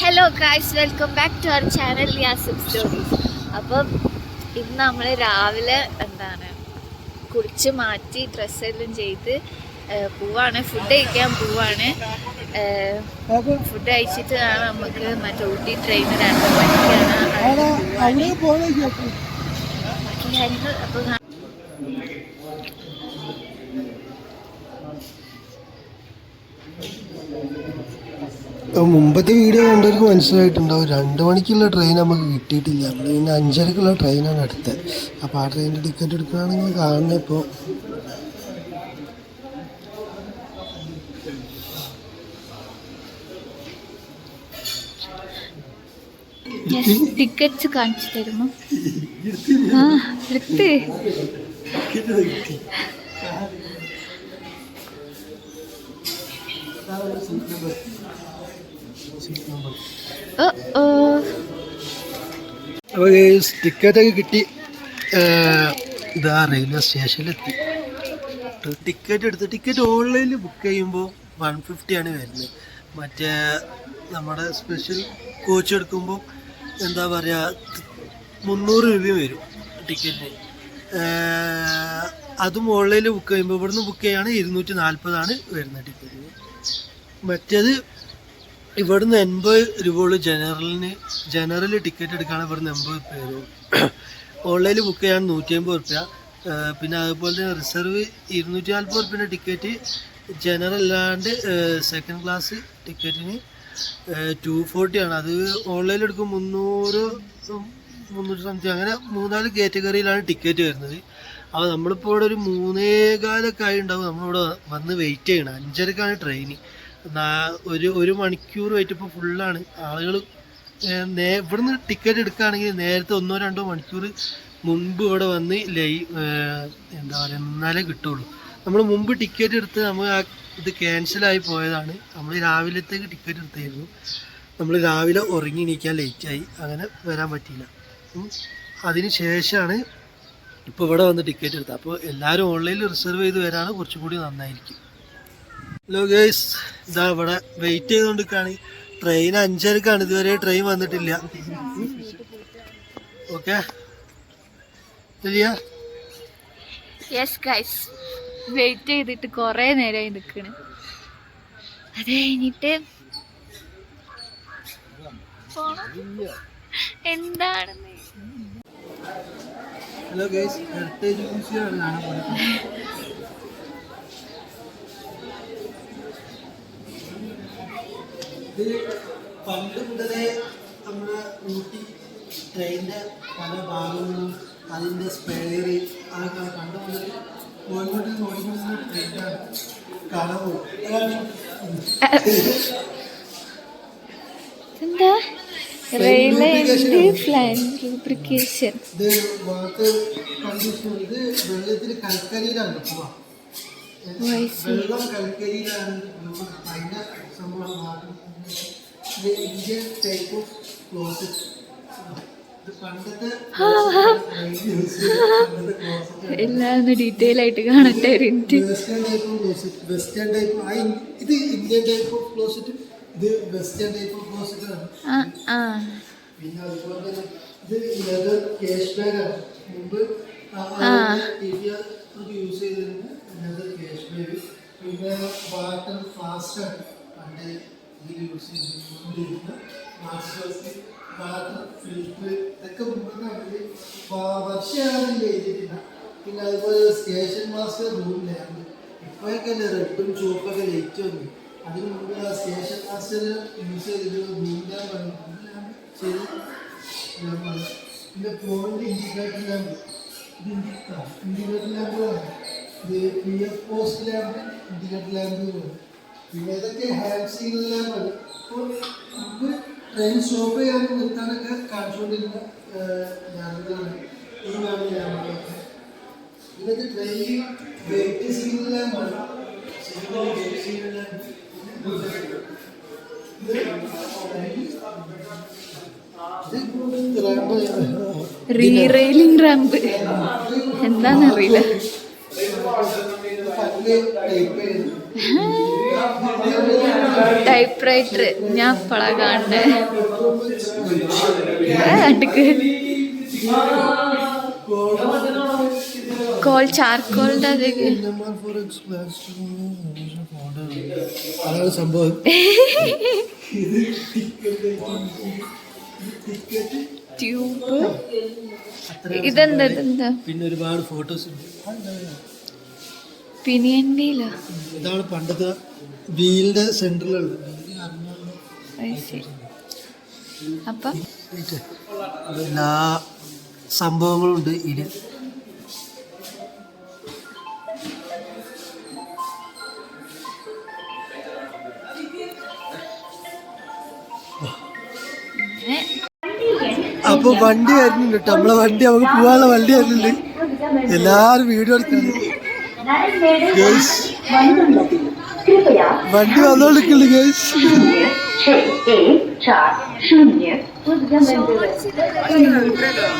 Hello guys welcome back to our channel Yasif stories അപ്പം ഇന്ന് നമ്മൾ രാവിലെ എന്താണ് കുളിച്ച് മാറ്റി ഡ്രസ്സെല്ലാം ചെയ്ത് പോവാണ്. ഫുഡ് കഴിക്കാൻ പോവാണ്. ഫുഡ് കഴിച്ചിട്ട് ആണ് നമുക്ക് മറ്റേ ഊട്ടി ട്രെയിൻ രണ്ട് മണിക്കാണ് പോവാന്. മുമ്പത്തെ വീഡിയോ കണ്ടവർക്ക് മനസ്സിലായിട്ടുണ്ടാവും രണ്ട് മണിക്കുള്ള ട്രെയിൻ നമുക്ക് കിട്ടിയിട്ടില്ല. നമ്മൾ ഇന്ന് അഞ്ചരക്കുള്ള ട്രെയിനാണ് അടുത്തത് അപ്പോൾ ആ ട്രെയിനിന്റെ ടിക്കറ്റ് എടുക്കുകയാണെങ്കിൽ കാണുന്ന ഇപ്പോൾ ടിക്കറ്റ്സ് കാണിച്ചു തരുമോ ആ എടുത്ത്. അപ്പോൾ ടിക്കറ്റൊക്കെ കിട്ടി ഇതാ റെയിൽവേ സ്റ്റേഷനിലെത്തി. ടിക്കറ്റ് എടുത്ത് ടിക്കറ്റ് ഓൺലൈനിൽ ബുക്ക് ചെയ്യുമ്പോൾ വൺ ഫിഫ്റ്റിയാണ് വരുന്നത്. മറ്റേ നമ്മുടെ സ്പെഷ്യൽ കോച്ച് എടുക്കുമ്പോൾ എന്താ പറയുക മുന്നൂറ് രൂപയും വരും ടിക്കറ്റിന് അതും ഓൺലൈനിൽ ബുക്ക് ചെയ്യുമ്പോൾ ഇവിടുന്ന് ബുക്ക് ചെയ്യുകയാണെങ്കിൽ ഇരുന്നൂറ്റി നാൽപ്പതാണ് വരുന്നത് ടിക്കറ്റിന് മറ്റേത് ഇവിടുന്ന് എൺപത് രൂപയുള്ളൂ ജനറലിന്. ജനറൽ ടിക്കറ്റ് എടുക്കുകയാണെങ്കിൽ ഇവിടുന്ന് എൺപത് രൂപ വരും. ഓൺലൈനിൽ ബുക്ക് ചെയ്യാൻ നൂറ്റി അമ്പത് റുപ്യ പിന്നെ അതുപോലെ തന്നെ റിസർവ് ഇരുന്നൂറ്റി നാൽപ്പത് റുപ്യന്റെ ടിക്കറ്റ് ജനറൽ അല്ലാണ്ട് സെക്കൻഡ് ക്ലാസ് ടിക്കറ്റിന് ടു ഫോർട്ടിയാണ് അത് ഓൺലൈനിൽ എടുക്കും മുന്നൂറ് മുന്നൂറ്റി സംതിങ് അങ്ങനെ മൂന്നാൽ കാറ്റഗറിയിലാണ് ടിക്കറ്റ് വരുന്നത്. അപ്പോൾ നമ്മളിപ്പോൾ ഇവിടെ ഒരു മൂന്നേകാലൊക്കെ ആയി ഉണ്ടാവും നമ്മളിവിടെ വന്ന് വെയിറ്റ് ചെയ്യണം അഞ്ചരക്കാണ് ട്രെയിൻ ഒരു ഒരു മണിക്കൂർ വെയിറ്റ് ഇപ്പോൾ ഫുള്ളാണ് ആളുകൾ നേ ഇവിടുന്ന് ടിക്കറ്റ് എടുക്കുകയാണെങ്കിൽ നേരത്തെ ഒന്നോ രണ്ടോ മണിക്കൂർ മുൻപ് ഇവിടെ വന്ന് ലൈ എന്താ പറയുക നിന്നാലേ കിട്ടുള്ളൂ. നമ്മൾ മുമ്പ് ടിക്കറ്റ് എടുത്ത് നമ്മൾ ആ ഇത് ക്യാൻസലായി പോയതാണ്. നമ്മൾ രാവിലത്തേക്ക് ടിക്കറ്റ് എടുത്തായിരുന്നു. നമ്മൾ രാവിലെ ഉറങ്ങി എണീക്കാൻ ലേറ്റായി അങ്ങനെ വരാൻ പറ്റിയില്ല. അതിന് ശേഷമാണ് ഇപ്പോൾ ഇവിടെ വന്ന് ടിക്കറ്റ് എടുത്തത്. അപ്പോൾ എല്ലാവരും ഓൺലൈനിൽ റിസർവ് ചെയ്ത് വരാണ്. കുറച്ചും കൂടി നന്നായിരിക്കും. ഹലോ ഗേസ് ഇതാ ഇവിടെ വെയിറ്റ് ചെയ്തുകൊണ്ടിരിക്കുകയാണ് ട്രെയിൻ അഞ്ചരക്കാണ്. ഇതുവരെ ട്രെയിൻ വന്നിട്ടില്ല. ഓക്കെ യെസ് ഗൈസ് വെയിറ്റ് ചെയ്തിട്ട് കുറേ നേരമായി നിൽക്കണ്. അത് കഴിഞ്ഞിട്ട് എന്താണ് ഹലോ ഗേസ് ഹെറിറ്റേജ് മ്യൂസിയമാണ് കാണാൻ പോകുന്നത് ഇത് പണ്ട് മുതലേ നമ്മുടെ ഊട്ടി ട്രെയിനിന്റെ പല ഭാഗങ്ങളും അതിന്റെ സ്പെയറ് അതൊക്കെ പണ്ട് മുതൽ ഗവൺമെന്റ് നോക്കുന്ന ട്രെയിനാണ് കളവ്. എന്താ റെയിൽവേ ലൂബ്രിക്കേഷൻ ഇത് വാട്ടർ കണ്ടീഷൻ ഇത് വെള്ളത്തിൽ കൽക്കരിയിലാണ്. പോവാ. വെള്ളം കൽക്കരിയിലാണ് നമ്മൾ അതിന്റെ സംഭവം ഇത് ഇന്ത്യൻ ടൈപ്പ് ഓഫ് ക്ലോസറ്റ് ഇത് പണ്ടത്തെ എല്ലാം ഒന്ന് ഡീറ്റെയിൽ ആയിട്ട് കാണട്ടെ western type of closet western type ആ ഇത് ഇന്ത്യൻ ടൈപ്പ് ഓഫ് ക്ലോസറ്റ് ഇത് വെസ്റ്റേൺ ടൈപ്പ് ഓഫ് ക്ലോസറ്റ് ആണ്. ആ ആ. പിന്നെ അതുപോലെ തന്നെ ഇത് ലെതർ മുമ്പ് പിന്നെ വാട്ടർ ഫ്ലാസ്ക് ആണ്. പണ്ട് ഇതിൽ യൂസ് ചെയ്തിരുന്ന മാസ്റ്റേഴ്സ് വാട്ടർ ഫിൽറ്റർ ഇതൊക്കെ മുമ്പ് അവർ വർഷകാലം പിന്നെ അതുപോലെ സ്റ്റേഷൻ മാസ്റ്റർ റൂമിലാണ് ഇപ്പോഴൊക്കെ അല്ലേ റെഡും ചുവപ്പൊക്കെ ലൈറ്റ് വന്നു. അതിന് മുമ്പ് ആ സ്റ്റേഷൻ മാസ്റ്റർ യൂസ് ചെയ്തിട്ട് നീന്താൻ ലാമ്പ് ശരി. പിന്നെ ഫോണിന്റെ ഇൻഡിക്കേറ്റർ ലാമ്പ് ഇത് ഇൻഡിക്കേറ്റർ ലാമ്പുകളാണ് ഇത് P F post lamp indicator ലാമ്പുകളാണ് പിന്നെ ഇതൊക്കെ ഹാൻഡ് സിഗ്നൽ ലാമ്പാണ് അപ്പോൾ മുമ്പ് ട്രെയിൻ സ്റ്റോപ്പ് ചെയ്യാനും നിർത്താനൊക്കെ കാണിച്ചുകൊണ്ടിരുന്ന ലാമ്പുകളാണ്. ഈ കാണുന്ന ലാമ്പുകളൊക്കെ. ഇതൊക്കെ ട്രെയിൻ വെയിറ്റ് സിഗ്നൽ ലാമ്പാണ് സിഗ്നൽ വെയിറ്റ് സിഗ്നൽ ലാമ്പ് ഇത് റാമ്പ് റീ ടൈപ്പ് റൈറ്റർ ഞാൻ ഇപ്പളാ കാണണേ അടുക്ക്. കോൾ ചാർക്കോളിന്റെ അതൊക്കെ. അതാണ് സംഭവം ട്യൂബ് ഇതെന്താ ഇതെന്താ? പിന്നെ ഒരുപാട് ഫോട്ടോസ് ഉണ്ട്. പിനിയണ്ടിയിലോ ഇതാണ് പണ്ടത്തെ വീലിന്റെ സെന്ററിലുള്ളത് അപ്പം? എല്ലാ സംഭവങ്ങളും ഉണ്ട് ഇതിൽ അപ്പൊ വണ്ടി വരുന്നുണ്ട് കേട്ടോ. നമ്മളെ വണ്ടി നമുക്ക് പോവാനുള്ള വണ്ടി വരുന്നുണ്ട്. എല്ലാരും വീഡിയോ എടുക്കുന്നുണ്ട്. വണ്ടി വന്നോണ്ടിരിക്കുന്നുണ്ട് girls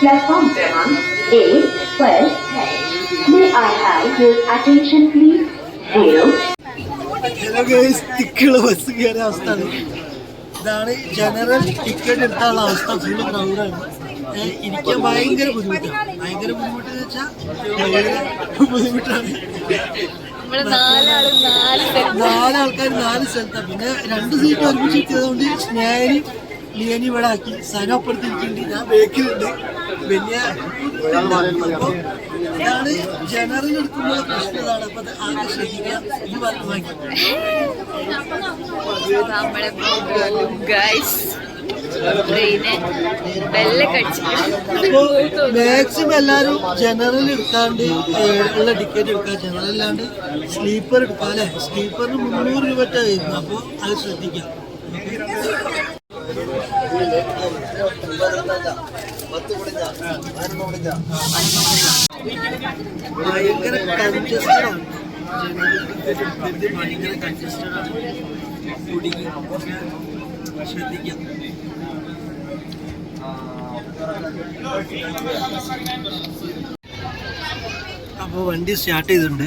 Platform one, eight, twelve. May I have your attention, please? Zero. Hello girls തിക്കുള്ള bus കയറിയ അവസ്ഥയാണ് ഇതാണ് ജനറൽ ടിക്കറ്റ് എടുത്താനുള്ള അവസ്ഥ. ഫുള്ള് ക്രൗഡാണ് ഇരിക്കാൻ ഭയങ്കര ബുദ്ധിമുട്ടാണ്. ഭയങ്കര ബുദ്ധിമുട്ടെന്ന് വെച്ചാൽ ഭയങ്കര ബുദ്ധിമുട്ടാണ്. നാലാൾക്കാർ നാല് സ്ഥലത്താണ് പിന്നെ രണ്ട് സീറ്റ് ഒരുമിച്ച് എത്തിയതുകൊണ്ട് സ്നേഹനി ലിയനി ഇവിടെ ആക്കി. സന അപ്പുറത്തിരിക്കുന്നുണ്ട് ഞാൻ ബേക്കിലുണ്ട് വലിയ അപ്പൊ അപ്പൊ മാക്സിമം എല്ലാരും ജനറൽ എടുക്കാണ്ട് ഉള്ള ടിക്കറ്റ് എടുക്കുക ജനറൽ അല്ലാണ്ട് സ്ലീപ്പർ എടുക്കുക അല്ലെ? സ്ലീപ്പറിന് മുന്നൂറ് രൂപ വരുന്നു അപ്പോൾ അത് ശ്രദ്ധിക്കാം. ഭയങ്കര കൺജസ്റ്റഡ് ആണ്. ഭയങ്കര കൺജസ്റ്റഡ് ആണ്. കുടുങ്ങി ശ്രദ്ധിക്കാം അപ്പോൾ വണ്ടി സ്റ്റാർട്ട് ചെയ്തിട്ടുണ്ട്.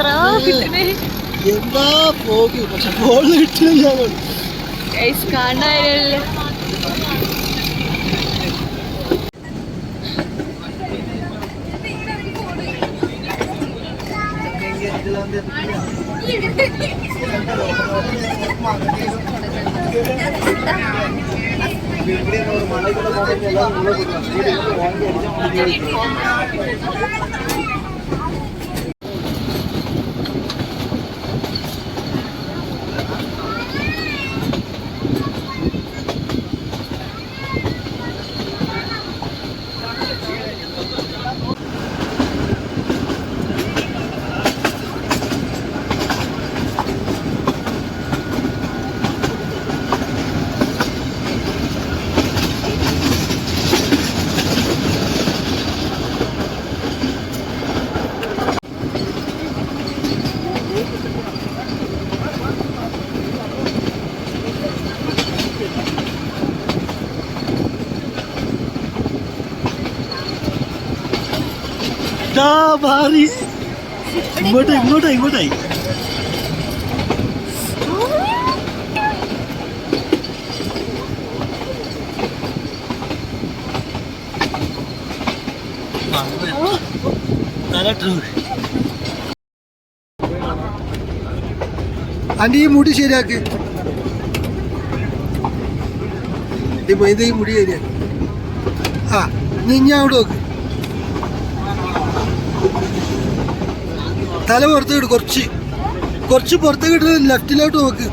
എത്ര കിട്ടണേ എന്താ പോകും? പക്ഷെ ബോൾ കിട്ടില്ല ഗൈസ് കാണാനല്ലേ ഇതാ മാറി. ഇങ്ങോട്ട് ഇങ്ങോട്ട് ഇങ്ങോട്ടായി ആന്റി ഈ മുടി ശരിയാക്ക്. ഈ മൈദ ഈ മുടി ശരിയാക്ക്. ആ നീ ഇനി അവിടെ നോക്ക്. തല പുറത്തേക്ക് ഇട് കുറച്ച്. കുറച്ച് പുറത്തേക്ക് ഇട്ട് ലെഫ്റ്റിലോട്ട് നോക്ക്.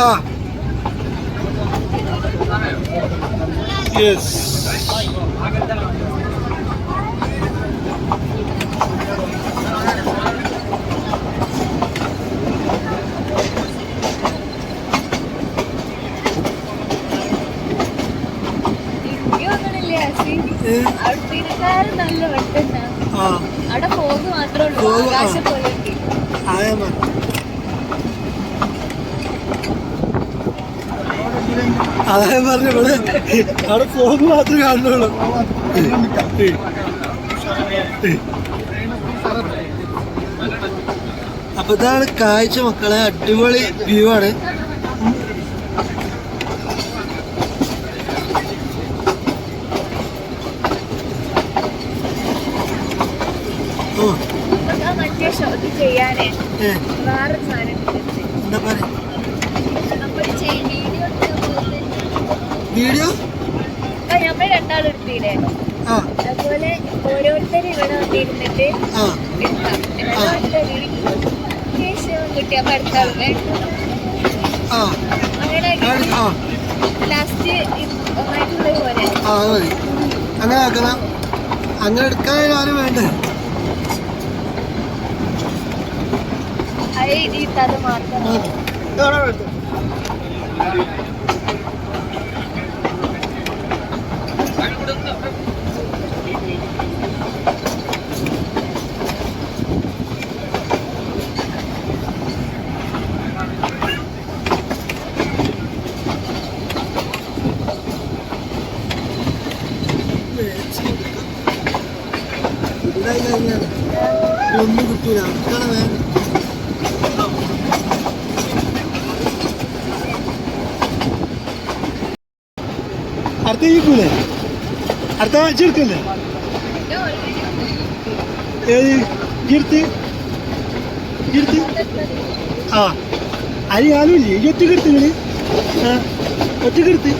ആ. Yes uh -huh. ആ. അവിടെ മാത്രമേ ഉള്ളൂ. Fog, ആ. ആകാശം പോലെ. ഉണ്ട്. ആയാ അതായ പറഞ്ഞ ഇവിടെ അവിടെ ഫോഗ് മാത്രമേ കാണുന്നുള്ളൂ. അപ്പൊ ഇതാണ് കാഴ്ച മക്കളെ. അടിപൊളി വ്യൂ ആണ് ഓ നമുക്ക് ആ മറ്റേ ഷോട്ട് ചെയ്യാനേ വേറെ സാധനം വീഡിയോ നമ്മൾ എടുത്തില്ലേ? അതുപോലെ ഇവിടെ വന്നിരുന്നിട്ട് കിട്ടി അപ്പൊ അടുത്ത അങ്ങനെ ലാസ്റ്റ് ഒന്നായിട്ടുള്ളത് പോലെ. അങ്ങനെ അങ്ങനെ എടുക്കാൻ ആരും വേണ്ടേ? അത് ഇതിട്ടത് മാത്രം ഒന്നും കിട്ടൂല. അവർക്കാണ് വേണ്ട അടുത്ത ഇരിക്കൂലേ അടുത്ത ചെറുക്കല്ലേ? ഏത് ഇരുത്ത് ഇരുത്ത് ആ. അരി ആലുമില്ലേ ഈ ഒറ്റക്കെടുത്ത് നിങ്ങൾ? ആ ഒറ്റക്കെടുത്ത്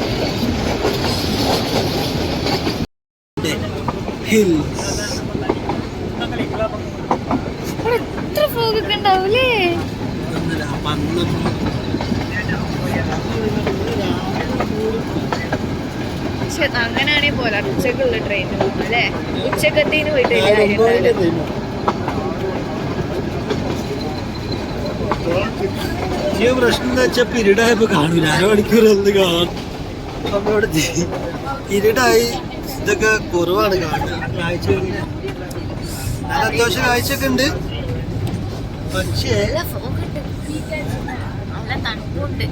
ഹിൽസ് ഇവിടെ എത്ര ഫോഗ് ഒക്കെ ഉണ്ടാവൂലേ പന്ത്രണ്ട് പക്ഷെ അങ്ങനെയാണെങ്കിൽ പോലെ ഉച്ചക്കുള്ള ട്രെയിൻ അല്ലേ? ഉച്ചക്കത്തേന് പോയിട്ട്. ഈ പ്രശ്നം എന്താ വെച്ചാൽ പിരീഡായപ്പോ കാണൂല. അരമണിക്കൂർ ഒന്ന് കാണും. ഇവിടെ ഇതൊക്കെ കുറവാണ് കാണുന്നത് കാഴ്ച നല്ല അത്യാവശ്യം കാഴ്ചയൊക്കെ ഉണ്ട്. പക്ഷേ നല്ല തണുപ്പുണ്ട്.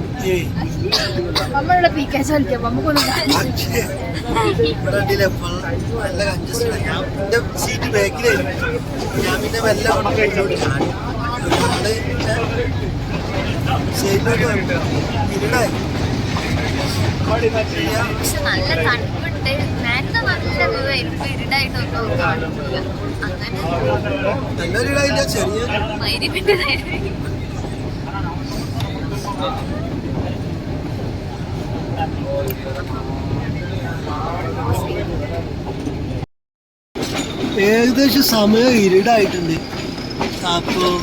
നമ്മളുടെ പീക്കാച്ച കളിക്കാം നമുക്കൊന്നും സീറ്റ് ബാക്കിലായിരുന്നു ഞാൻ പിന്നെ മെല്ലെ കൊണ്ട് പിരീഡായി പക്ഷെ നല്ല തണുപ്പുണ്ട്. നേരത്തെ നല്ല വ്യൂ ഇരുടായിട്ടൊന്നും അങ്ങനെ. ചെറിയ. ഏകദേശം സമയം ഇരുടായിട്ടുണ്ട്. അപ്പം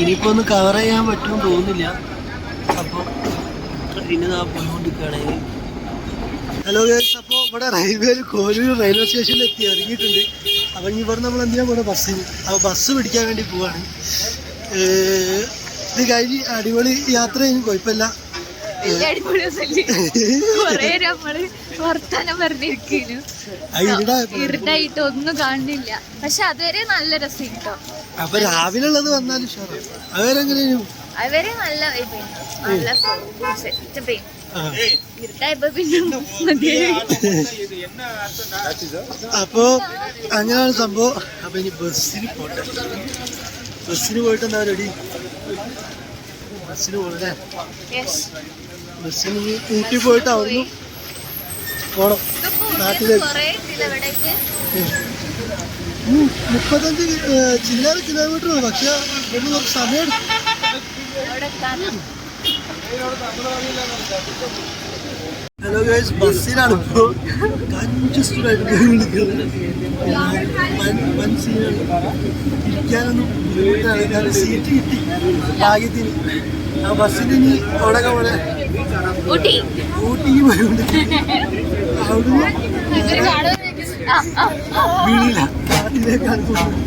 ഇനിയിപ്പോ ഒന്ന് കവർ ചെയ്യാൻ പറ്റുമെന്ന് തോന്നുന്നില്ല. അപ്പോൾ ട്രെയിന് നാ പോയിക്കൊണ്ടിരിക്കുകയാണെങ്കിൽ ഹലോ ഗേസ് അപ്പോൾ ഇവിടെ റെയിൽവേ കോലൂർ റെയിൽവേ സ്റ്റേഷനിൽ എത്തി ഇറങ്ങിയിട്ടുണ്ട്. അപ്പം ഇവിടെ നമ്മൾ എന്തിനാ പോകണം ബസ്സിന്. അപ്പോൾ ബസ് പിടിക്കാൻ വേണ്ടി പോവാണ്. ഇത് കഴിഞ്ഞ് അടിപൊളി യാത്ര കഴിഞ്ഞ് കുഴപ്പമില്ല ഒന്നും കാണുന്നില്ല. പക്ഷെ അതുവരെ നല്ല രസം കേട്ടോ. അപ്പൊ രാവിലെ ഉള്ളത് വന്നാലും അവരെങ്ങനെയും നല്ല. നല്ല അങ്ങനെയാണ് സംഭവം. അപ്പൊ ഇനി ബസ്സിന് പോട്ടെ. ബസ്സിന് പോയിട്ട് എന്താ റെഡി ബസ്സിന് പോകണേ Yes. ബസ്സിന് ഊട്ടി പോയിട്ട് അവിടുന്ന് പോണം. നാട്ടിലേക്ക്. മുപ്പത്തഞ്ച് ചില്ലറ കിലോമീറ്റർ പക്ഷെ ഇവിടുന്ന് കുറച്ച് സമയം എടുക്കും. ഹലോ ഗൈസ് ബസ്സിലാണ് ഇപ്പോൾ വിളിക്കുന്നത് വൻ സീനാണ് ഇരിക്കാനൊന്നും ബുദ്ധിമുട്ടാണ്. കാരണം സീറ്റ് കിട്ടി. ഭാഗ്യത്തിന്. ആ ബസ്സിന് ഇനി അവിടെ ഊട്ടി. ഊട്ടിക്ക് പോയോണ്ട് അവിടുന്ന്. വീണില്ല. കാട്ടിലേക്കാണ് പോകുന്നത്